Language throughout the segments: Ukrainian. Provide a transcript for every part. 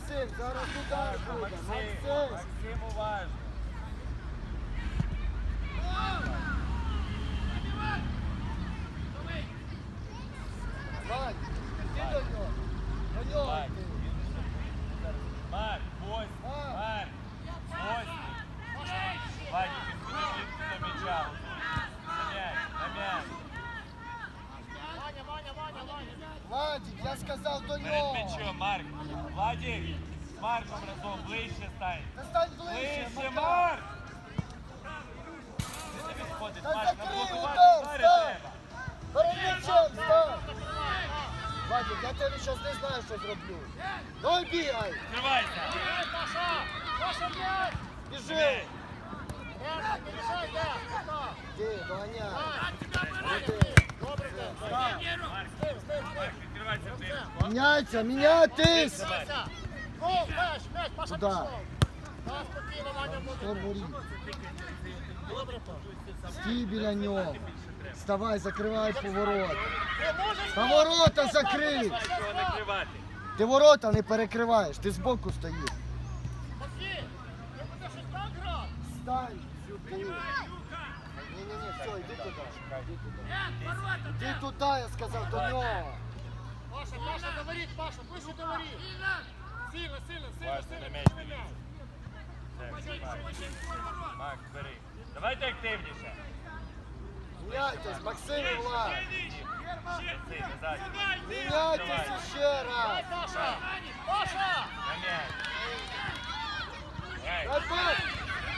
Максим, зараз удар буде. Максим, Максим. Максим, Владик, я сказав до Перед нього. м'ячом, Марк. Владик, з Марком разом, ближче стань. Та стань ближче, Ближче, Макар. Марк! Не тобі сходить, Та Марк, на закрий блокувати удар, удари стань. треба. Перед м'ячем стань. Владик, я тебе зараз не знаю, що зроблю. Давай бігай. Тривайся. Ей, Паша! Паша, м'яч! Біжи. М'яч. М'яч, не мішай, де? Так. Іди, доганяй. Ваня, Міняйся, міняйтесь. Добре, Паша. Стій біля нього. Вставай, закривай поворот. Та ворота закрий. Ти ворота не перекриваєш, ти збоку стоїш. Стань все, йди туди. Іди туди, я сказав, до нього. Паша, Паша, до воріт, Паша, до воріт. Сильно, сильно, сильно, Важно сильно. м'яч сильно. дивитися. Так, Марк. Макс, бери. Давайте активніше. Міняйтесь, Максим і Влад. Назад. Міняйтесь ще раз. Паша! Паша! На м'яч. Ей,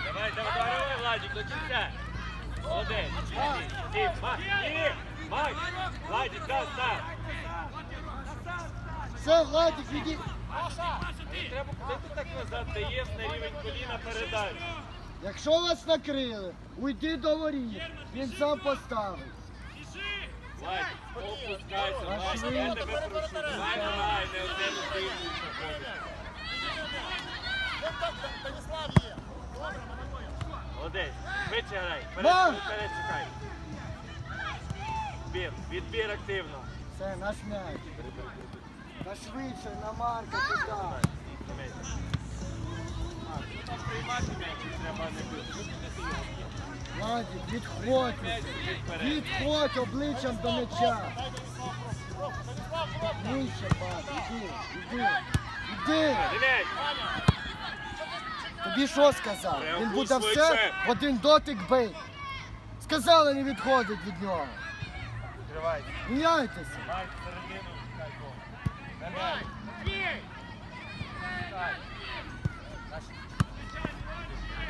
Давай, давай, давай, Владик, до кінця. Іди, іди, Макс, іди. Макс, Владик, да. Все, Владик, іди. Треба, де ти так назад даєш на рівень коліна передач. Якщо вас накрили, уйди до воріт. Він сам поставить. Владик, опускайся. Владик, я тебе прошу. Давай, давай, не один. Як так, Станіслав є? Добре. Молодець, швидше грай, вперед, вперед. Відбір, відбір активно. Це наш м'яч. Та швидше, на Марка, туди. На. Владик, відходь. Відходь обличчям до м'яча. Нижче, пас, іди, іди. Іди. Тобі що сказав? Він буде все в один дотик бий. Сказали, не відходить від нього. Міняйтеся.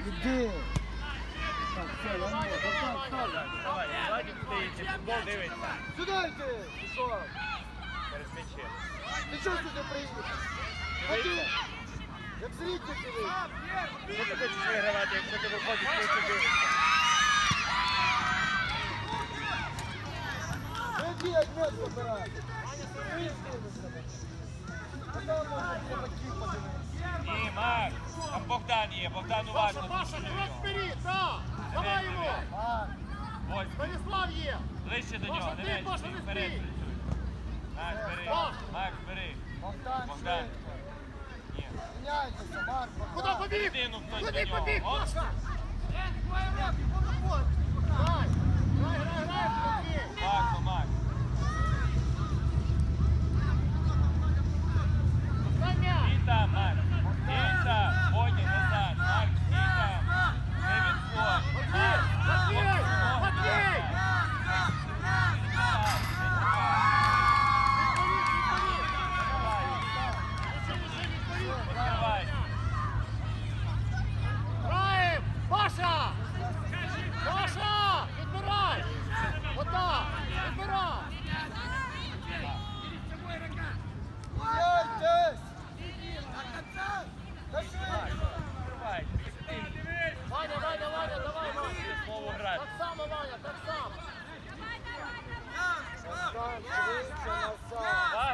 Іди. Так, все, так. Давай, Владик стоїть, дивиться. Сюди йди. Пішов. Перед. Ти чого сюди приїхав? Ти, як зритель дивись. Що ти хочеш вигравати, якщо ти виходиш, просто дивишся? Іди, як м'яч забирай. Ти подивитися. Ні, Марк, там Богдан є, Богдан уважно. Паша, крок його. вперед, так! Давай йому! Ось, Станіслав є! ближче до нього, не не вперед. Макс, бери. Макс, бери. Богдан, Богдан. швидко. Ні. Міняйтеся, Марк, Куди побіг? Куди побіг, Оп.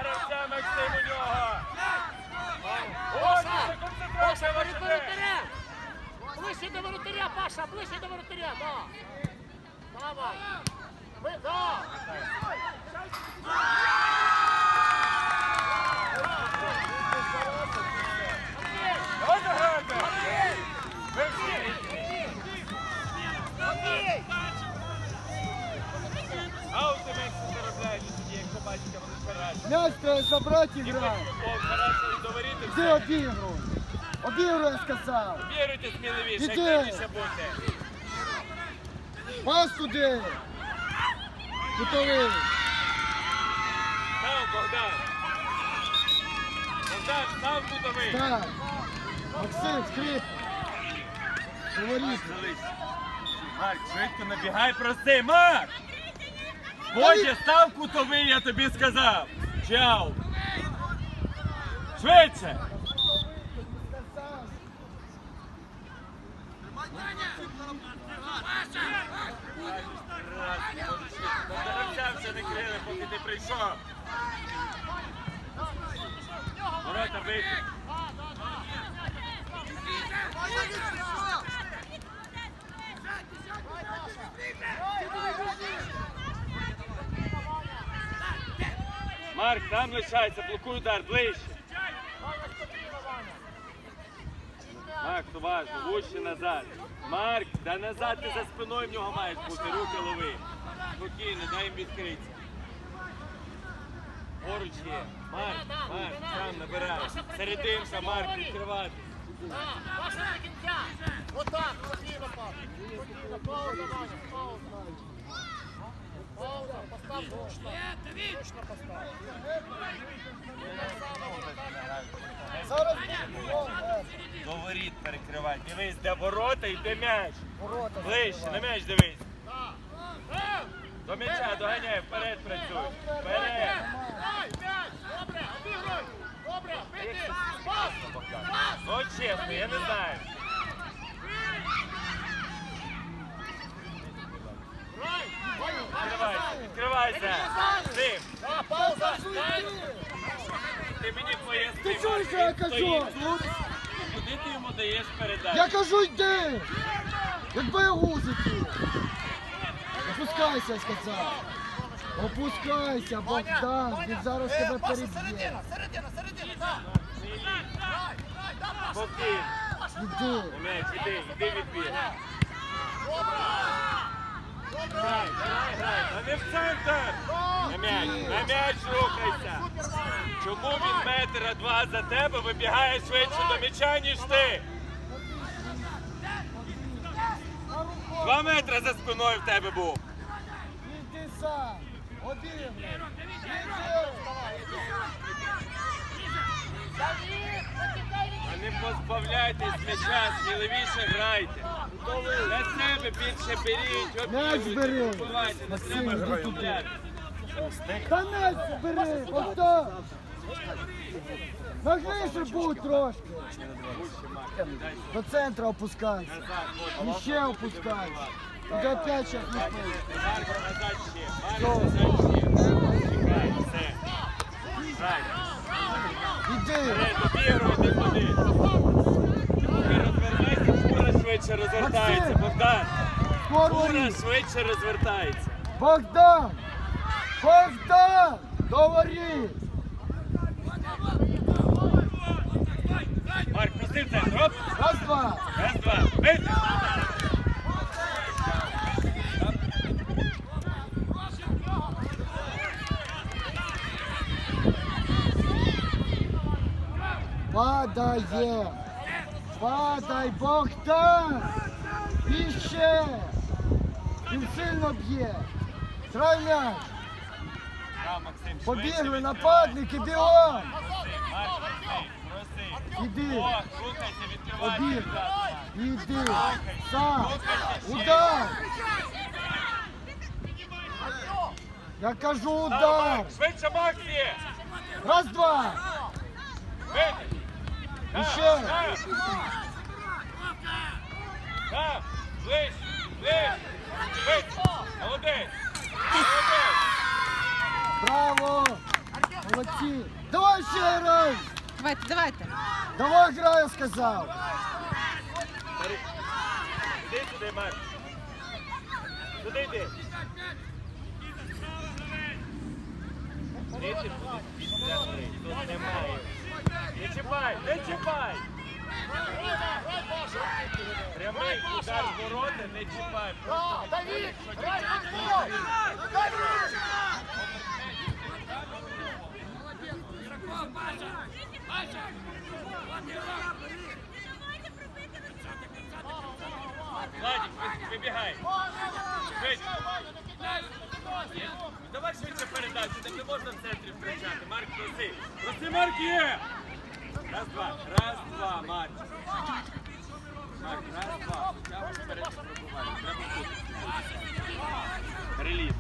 Гравця Максим у нього. Оша! Оша, до воротаря! Ближче до воротаря, Паша, ближче до воротаря, да. Давай. Ви, да. Давайте грати! Ви всі! Грай. футбол, хорошо, і Іди все. обігруй. Обігруй, я сказав. Віруйте сміливіше, активніше будьте. Пас туди. Став, Богдан. Богдан, став кутовий. Так. Максим, скрип. Говоріть. Марк, швидко набігай, проси, Марк! Бодя, став кутовий, я тобі сказав. Чао. Швидше. Поки ти прийшов. Ворота бити. Марк, там лишайся, блокуй удар, ближче. Марк, уважно, вище назад. Марк, да назад ти за спиною в нього маєш бути, руки лови. Спокійно, дай їм відкритися. Поруч є. Марк, Марк, сам набирай. Серединка, Марк, відкривати. До кінця. Отак, спокійно, Паша. Спокійно, пауза, пауза. Пауза, постав постав. Зараз. До воріт перекривай. Дивись, де ворота і де м'яч. Ворота Ближче, на м'яч дивись. До м'яча, доганяй, вперед працюй. Вперед. Добре, обігруй. Добре, бити. Пас. Ну, чесно, я не знаю. Відкривайся, відкривайся. Кажу, ти мені поясни. Ти чуєш, що я кажу? Куди ти йому даєш передачу? Я кажу, йди! Якби я гузики! Опускайся, я сказав! Опускайся, Богдан! Він зараз тебе переб'є! середина, середина, так. Спокійно. Іди! Іди, іди відбір. Грай, грай, грай. А не в центр. На м'яч, на м'яч рухайся. Чому він метра два за тебе вибігає швидше до м'яча, ніж ти? Два метри за спиною в тебе був. Іди сам! Обігруй! А не позбавляйтесь м'яча, сміливіше грайте. На себе більше беріть, М'яч бери. обігруйте, вбивайте, на Максим, себе іди туди. Бери! Богдан! Нагніше будь трошки! До центра опускайся! І ще опускайся! Туди опять щас не. Марко, назад ще. Марко, назад ще. Чекай, все. Правильно. Іди! Обігруйте туди. Розвернайся, Кура швидше розвертається. Богдан, Скоро швидше розвертається. Богдан! Богдан! Говори! Марк, пусти в центр. Оп. Раз, два! Раз, два. Бити. Падає! Падай, Богдан! І ще! Він сильно б'є! Максим, Побігли нападники, бігом! Іди! О, рухайся, відкривай. Обіг! Марк. Іди! Сам! Удар! Я кажу удар! Раз, два! Бити. І ще! Так, ближче, ближче. Швидше. Молодець. Браво! Молодці! Давай ще раз! Давайте, давайте. Давай грай, я сказав! Іди сюди, Марк. Сюди йди. Гри. Тут немає. Не чіпай, не чіпай. Прямий удар в ворота, не чіпай. Просто Давид, грай футбол. Давид! Владик, ви- вибігай. Швидше. Давай швидше передачу, так не можна в центрі втрачати. Марк, проси. Проси, Марк, є! Раз, Раз, два, Марк. Марк, раз, два. Витягуй вперед і. Треба тут. Реліз!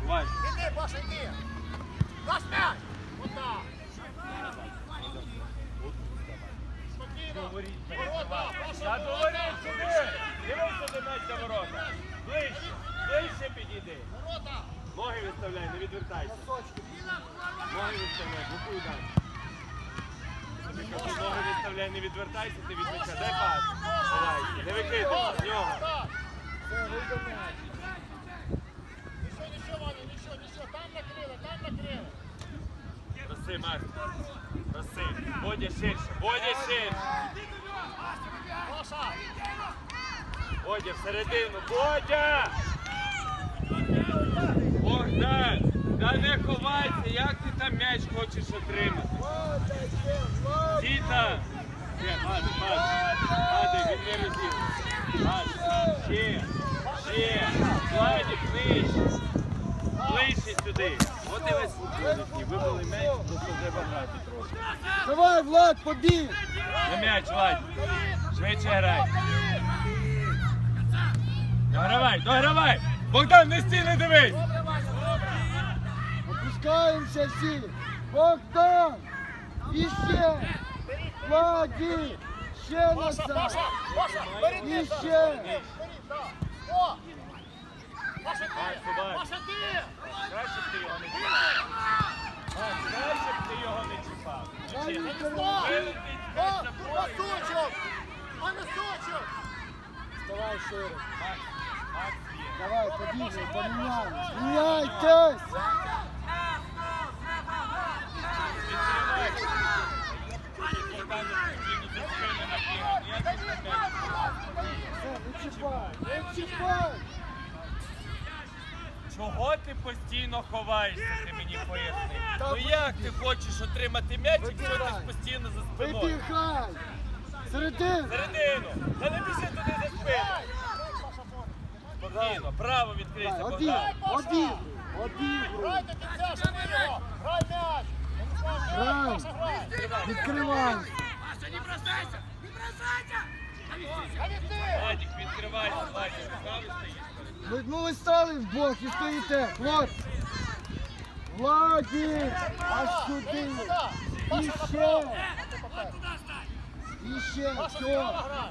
Дивися до ворота. Ближче, ближче підійди. Ворота. Ноги виставляй, не відвертайся. Ноги виставляй, блокуй ноги виставляй, не відвертайся, ти від м'яча. Дай пас. Давай, не викидайся з нього. Нічого, нічого, Ваня, нічого, нічого. Там накрили, там накрили. Проси, Марк. Проси. Бодя ширше, Бодя ширше. Паша. Бодя всередину, Бодя! Богдан, та не ховайся, як ти там м'яч хочеш отримати? Діта! Ще. Ще, ще. Владик, ближче. Ближче сюди. От і весь футбол. Вибили м'яч, просто треба грати трошки. Давай, Влад, побіг. На м'яч, Владь. Швидше грай. Догравай, догравай. Богдан, не стій, не дивись. Опускаємося всі. Богдан. І ще. Ще Паша, назад. Паша, Паша, І ще. О! Паша, ти. Паша, ти. Краще б ти його не чіпав. Краще б ти його не чіпав. О, носочок. А носочок. Вставай є. Давай, побігли, поміняємось. Міняйтесь. Все, не чіпай, не чіпай. Чого ти постійно ховаєшся, ти мені поясни? Ну як ти хочеш отримати м'яч, якщо ти Вибігай. постійно за спиною? Вибігай. Середину. Середину! Та не біжи туди за спину! Спокійно, право відкрийся, Обіг, Богдан. обіг, обіг. Грай до кінця, його. Грай м'яч. Грай. Відкривай. А від ти. Владик, відкривайся, Владик, правий стоїш. Ви, ну ви стали вдвох і стоїте. Хлопці. Владі, аж сюди. І ще. І ще. Все.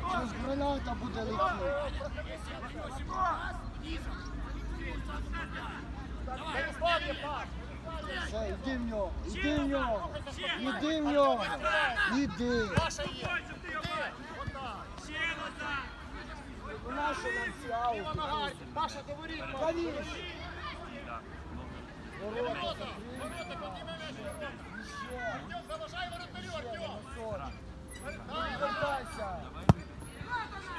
Щось граната буде летіти. Станіслав є пас. Все, йди в нього, йди в нього. Іди в нього. Нас що нам ці аути? Паша, говори. Конечно. Ворота. Артем, заважай воротарю, Артем. Сорок. Так. Вертайся.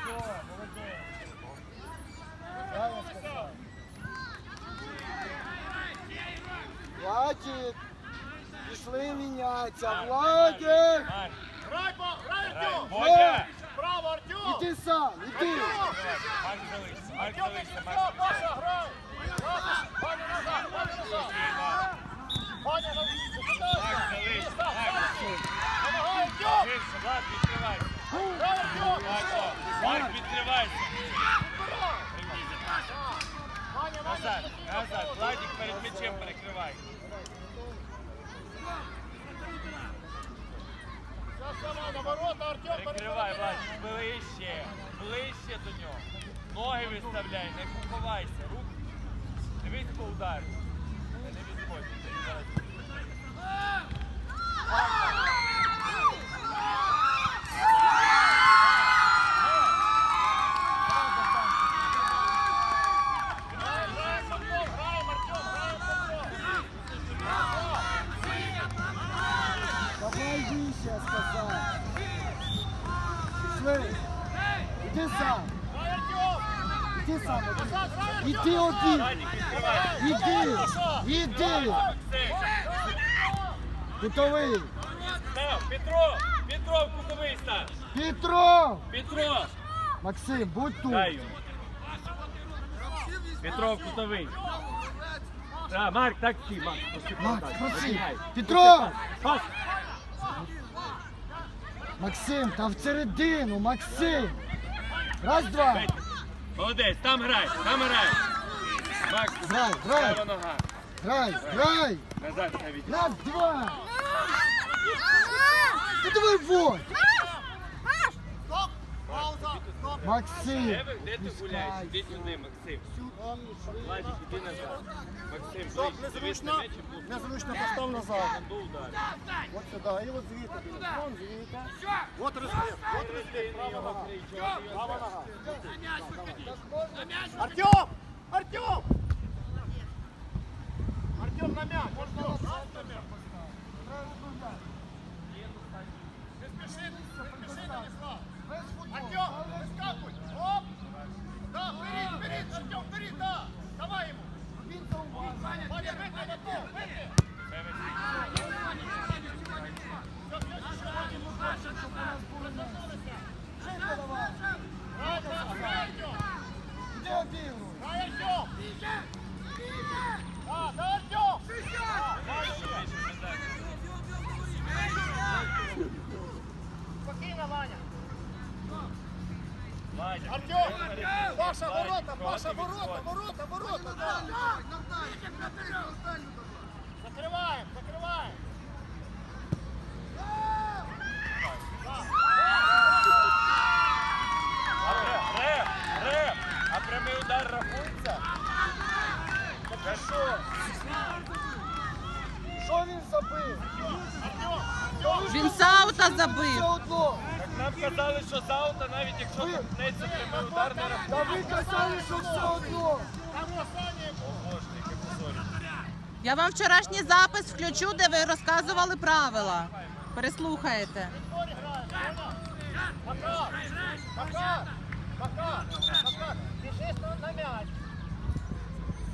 Все, молодець. Дай я сказав. Владик, пішли мінятися. По- грай, грай. Артем. Бодя! Право, Артем. іди сам, іди. Марк залишся, Марк залишся, Марк Паша, грай. Ваня назад, Ваня назад. Ваня назад. Марк залишся, Марк. Помагай, Артем. Ширше, Влад, відкривайся. Грай, Артем. Марко, Марк, відкривайся. Назад, назад, Владик перед м'ячем Артем, Перекривай, Владик, ближче, ближче до нього. Ноги виставляй, не ховайся, руки. Дивись по удару. Не відходь. Зараз. Граем, Артем, граем, Артем, граем, Давай вище, я сказав. Пішли. Іди сам. Грай, Іди сам. один. Назад, грай, Артем. Іди один. Владик, відкривай. Іди. Іди. Максим, Петро, Петро, кутовий став. Петров! Петро, Максим, будь тут. Петро, кутовий. Да, Марк, так всі, Марк. проси Макс, пас. проси. Петро! Пас. Максим, та всередину, Максим! Раз, два! Молодець, там грай, там грай. Макс, Грай, грай, права нога. грай, грай! Назад. Раз, два! Ти давай вот! Максим! Де, ви- де ти гуляєш? Іди сюди, Максим. Владик, іди назад. Максим, Стоп, ближче, дивись незручно. на м'яч і був. Незручно постав назад. До удару. От сюди. І от звідти. біля. Вон звідти. От розрив. От розрив. Права нога. Права нога. Артем! Артем! Артем на м'яч. Артем. Не спіши, не спіши, Данислав. Артем, Артем, вперед, да. Давай ему. Ваня, выкли рахується? Та що? Що він забив? Він саута забив. Так нам казали, що з аута, навіть якщо Ви- торкнеться прямий удар, не Та ви казали, що все одно! Там останнє. Боже, яке позоріще. Я вам вчорашній запис включу, де ви розказували правила. Переслухаєте. Борі грає, Макар, Макар, Макар, Макар, на, на м'яч.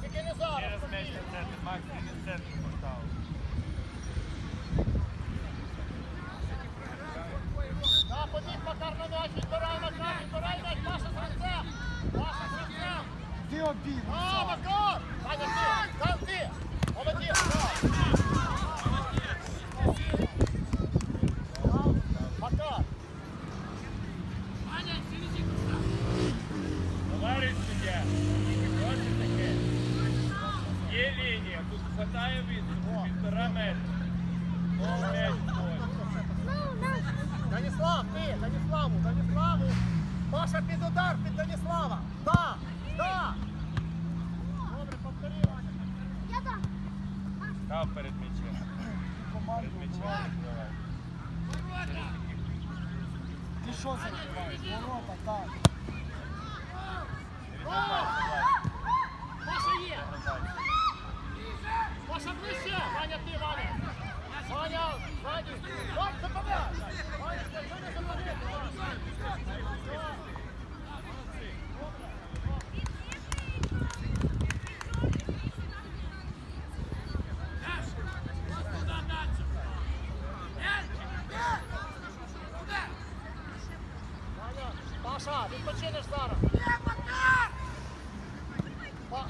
Тільки не зараз. Через м'яч спокійно. на центр, Макс, ти не в центр поставив. Да, побіг Макар на м'яч, відбирай Макар, відбирай м'яч, Паша з гравцем. Паша з гравцем. Ти обігруй! А, Макар! Ваня, ти, там ти. Молодець, да. Макар, Товариш суддя, ось таке. Є лінія, тут хватає від півтора метра. Знову м'яч в полі. Даніслав, ти, Даніславу, Даніславу. Паша під удар, під Даніслава. Да, да. Добре, повтори, Ваня. Став перед м'ячем. Перед м'ячем відкривай. Ти що закриваєш? Ворота, так. Паша є. Паша ближче. Ваня, ти, Ваня. Ваня, Ваня, Ваня, Ваня, Ваня, Ваня, Ваня, Ваня, Ваня, Ваня, Паша, відпочинеш зараз. Па-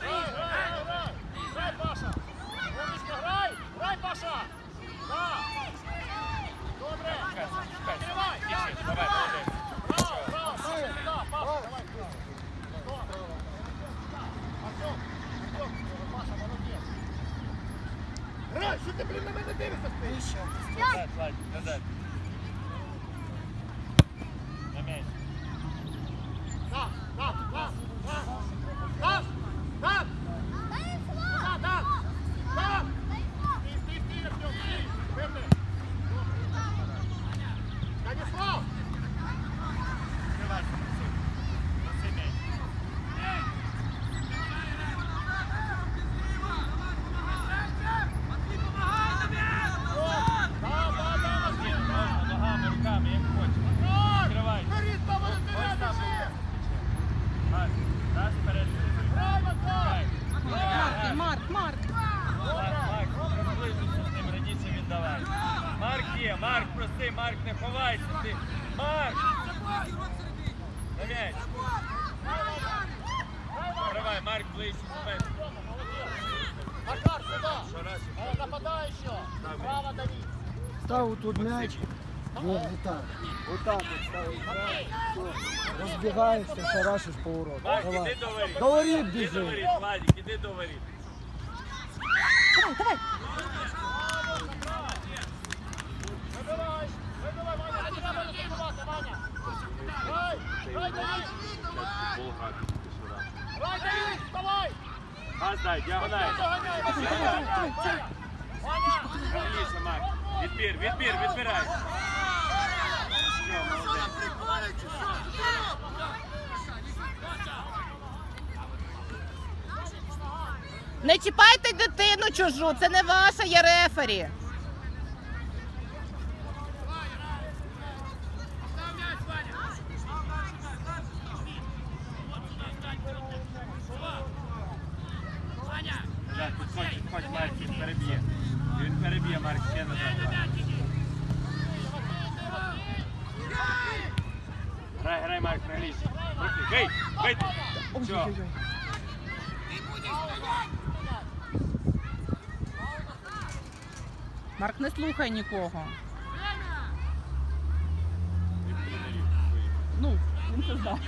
Грай, грай, грай! Грай, Паша! Умничка, грай! Грай, Паша! Да! Добре! Відкривай! Тише, давай, молодець. Браво, браво! Паша, сюди! Паша, давай! Добре. Артем, Артем, Паша, молодець! Грай, що ти, блін, на мене дивишся? Вище. Назад, Владик, назад. На м'яч. На, на, на, на! На! Відкривайся ти. Марк! На м'яч. Давай, Марк, ближче до мене. Макар, сюда. Що раз? Э, Нападающего. Право дави. Став тут м'яч. Ну, вот так. Вот так вот ставиш. Розбігаєшся, шарашиш. Марк, іди Давай. до воріт. До воріт Іди до біжи. воріт, Владик, іди до воріт. Ваня. Ваня. Дави. Вставай. Газ дай, діагональ. Доганяй. Доганяй. Ваня. Відбір, відбір, відбирай. Не чіпайте дитину чужу, це не ваша, є рефері. Так, підходь, підходь, Марк, він переб'є. Він переб'є, Марк, ще назад. Грай, грай, Марк, на лісі. Бий, бий. Все. Марк, не слухай нікого. Ну, він це знає.